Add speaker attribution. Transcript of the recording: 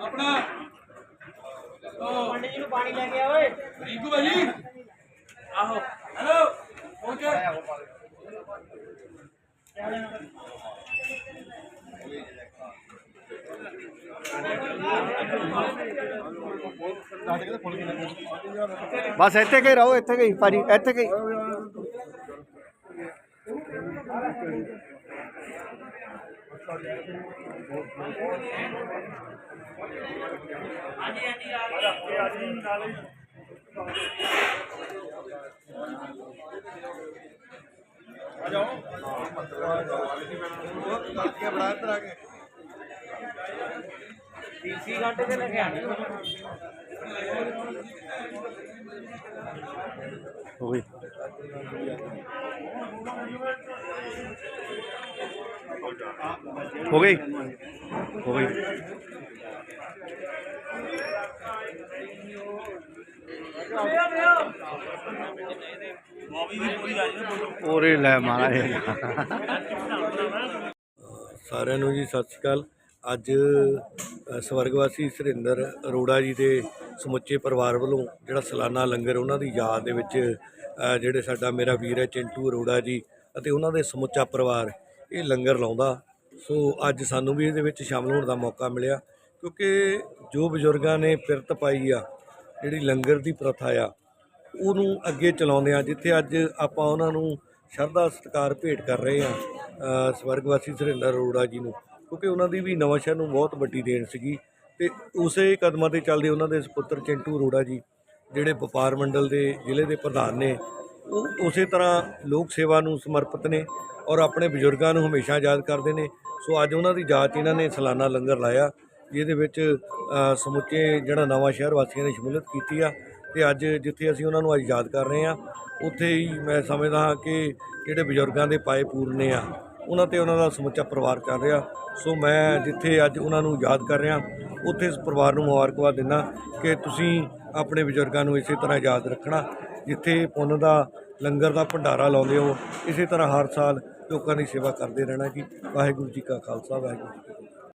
Speaker 1: ਆਪਣਾ।
Speaker 2: ਪੰਡਿਤ ਜੀ ਨੂੰ ਪਾਣੀ ਲੈ ਕੇ ਆ ਓਏ
Speaker 1: ਰੀਕੂ ਭਾਜੀ ਆਹੋ। ਹੈਲੋ। ਪਹੁੰਚੇ
Speaker 3: ਬਸ ਇੱਥੇ ਕੇ ਰਹੋ ਇੱਥੇ ਕੇ ਭਾਜੀ ਇੱਥੇ ਕੇ
Speaker 2: ਪੀਸੀ ਕੱਟ ਕੇ ਲੈ ਕੇ ਆਣੀ
Speaker 3: ਹੋ ਗਈ ਹੋ ਗਈ? ਹੋ ਗਈ। ਲੈ ਮਾਰਾ
Speaker 4: ਸਾਰਿਆਂ ਨੂੰ ਜੀ ਸਤਿ ਸ਼੍ਰੀ ਅਕਾਲ। ਅੱਜ ਸਵਰਗਵਾਸੀ ਸੁਰਿੰਦਰ ਅਰੋੜਾ ਜੀ ਦੇ ਸਮੁੱਚੇ ਪਰਿਵਾਰ ਵੱਲੋਂ ਜਿਹੜਾ ਸਾਲਾਨਾ ਲੰਗਰ ਉਹਨਾਂ ਦੀ ਯਾਦ ਦੇ ਵਿੱਚ ਜਿਹੜੇ ਸਾਡਾ ਮੇਰਾ ਵੀਰ ਹੈ ਚਿੰਟੂ ਅਰੋੜਾ ਜੀ ਅਤੇ ਉਹਨਾਂ ਦੇ ਸਮੁੱਚਾ ਪਰਿਵਾਰ, ਇਹ ਲੰਗਰ ਲਾਉਂਦਾ ਸੋ ਅੱਜ ਸਾਨੂੰ ਵੀ ਇਹਦੇ ਵਿੱਚ ਸ਼ਾਮਲ ਹੋਣ ਦਾ ਮੌਕਾ ਮਿਲਿਆ, ਕਿਉਂਕਿ ਜੋ ਬਜ਼ੁਰਗਾਂ ਨੇ ਫਿਰਤ ਪਾਈ ਆ, ਜਿਹੜੀ ਲੰਗਰ ਦੀ ਪ੍ਰਥਾ ਆ, ਉਹਨੂੰ ਅੱਗੇ ਚਲਾਉਂਦੇ ਆ, ਜਿੱਥੇ ਅੱਜ ਆਪਾਂ ਉਹਨਾਂ ਨੂੰ ਸ਼ਰਧਾ ਸਤਿਕਾਰ ਭੇਟ ਕਰ ਰਹੇ ਆ ਸਵਰਗਵਾਸੀ ਸੁਰਿੰਦਰ ਅਰੋੜਾ ਜੀ ਨੂੰ, ਕਿਉਂਕਿ ਉਹਨਾਂ ਦੀ ਵੀ ਨਵਾਂ ਸ਼ਹਿਰ ਨੂੰ ਬਹੁਤ ਵੱਡੀ ਦੇਣ ਸੀਗੀ ਤੇ ਉਸੇ ਕਦਮਾਂ ਤੇ ਚੱਲਦੇ ਉਹਨਾਂ ਦੇ ਸੁਪੁੱਤਰ ਚਿੰਟੂ ਅਰੋੜਾ ਜੀ, ਜਿਹੜੇ ਵਪਾਰ ਮੰਡਲ ਦੇ ਜ਼ਿਲ੍ਹੇ ਦੇ ਪ੍ਰਧਾਨ ਨੇ, ਉਹ ਉਸੇ ਤਰ੍ਹਾਂ ਲੋਕ ਸੇਵਾ ਨੂੰ ਸਮਰਪਿਤ ਨੇ ਔਰ ਆਪਣੇ ਬਜ਼ੁਰਗਾਂ ਨੂੰ ਹਮੇਸ਼ਾ ਯਾਦ ਕਰਦੇ ਨੇ ਸੋ ਅੱਜ ਉਹਨਾਂ ਦੀ ਯਾਦ 'ਚ ਇਹਨਾਂ ਨੇ ਸਾਲਾਨਾ ਲੰਗਰ ਲਾਇਆ, ਜਿਹਦੇ ਵਿੱਚ ਸਮੁੱਚੇ ਜਿਹੜਾ ਨਵਾਂ ਸ਼ਹਿਰ ਵਾਸੀਆਂ ਨੇ ਸ਼ਮੂਲੀਅਤ ਕੀਤੀ ਆ ਤੇ ਅੱਜ ਜਿੱਥੇ ਅਸੀਂ ਉਹਨਾਂ ਨੂੰ ਅੱਜ ਯਾਦ ਕਰ ਰਹੇ ਆ, ਉੱਥੇ ਹੀ ਮੈਂ ਸਮਝਦਾ ਹਾਂ ਕਿ ਜਿਹੜੇ ਬਜ਼ੁਰਗਾਂ ਦੇ ਪਾਏ ਪੂਰਨੇ ਆ, ਉਹਨਾਂ ਤੇ ਉਹਨਾਂ ਦਾ ਸਮੁੱਚਾ ਪਰਿਵਾਰ ਚੱਲ ਰਿਹਾ। ਸੋ ਮੈਂ ਜਿੱਥੇ ਅੱਜ ਉਹਨਾਂ ਨੂੰ ਯਾਦ ਕਰ ਰਿਹਾ, ਉੱਥੇ ਇਸ ਪਰਿਵਾਰ ਨੂੰ ਮੁਬਾਰਕਬਾਦ ਦਿੰਦਾ ਕਿ ਤੁਸੀਂ ਆਪਣੇ ਬਜ਼ੁਰਗਾਂ ਨੂੰ ਇਸੇ ਤਰ੍ਹਾਂ ਯਾਦ ਰੱਖਣਾ, ਜਿੱਥੇ ਪੁੰਨ ਦਾ ਲੰਗਰ ਦਾ ਭੰਡਾਰਾ ਲਾਉਂਦੇ ਹੋ, ਇਸੇ ਤਰ੍ਹਾਂ ਹਰ ਸਾਲ ਲੋਕਾਂ ਦੀ ਸੇਵਾ ਕਰਦੇ ਰਹਿਣਾ ਜੀ। ਵਾਹਿਗੁਰੂ ਜੀ ਕਾ ਖਾਲਸਾ, ਵਾਹਿਗੁਰੂ ਜੀ ਕੀ ਫਤਿਹ।